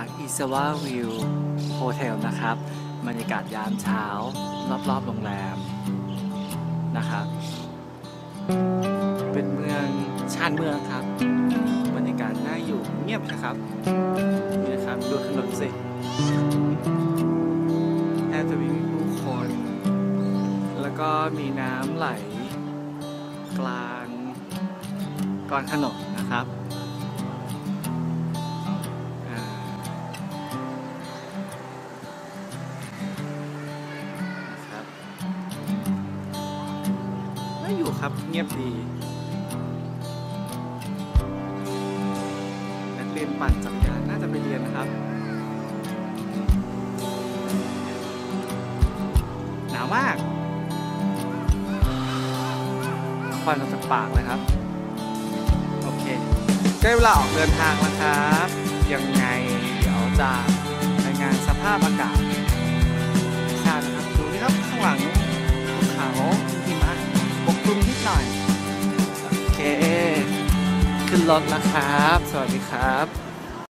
จาก i s a w a View Hotel นะครับบรรยากาศยามเช้า รอบๆโรงแรมนะครับ เป็นเมืองชานเมืองครับ บรรยากาศน่าอยู่เงียบนะครับนี่นะครับดูถนนสิแทบจะไม่มีผู้คน แล้วก็มีน้ำไหล กลางกลางถนนนะครับ ครับ เงียบดีนักเรียนปั่นจักรยานน่าจะไปเรียนนะครับ หนาวมากควันออกจากปากเลยครับ โอเคใกล้เวลาออกเดินทางแล้วครับ ยังไงเดี๋ยวจะรายงานสภาพอากาศ ขึ้นรถแล้วครับ สวัสดีครับ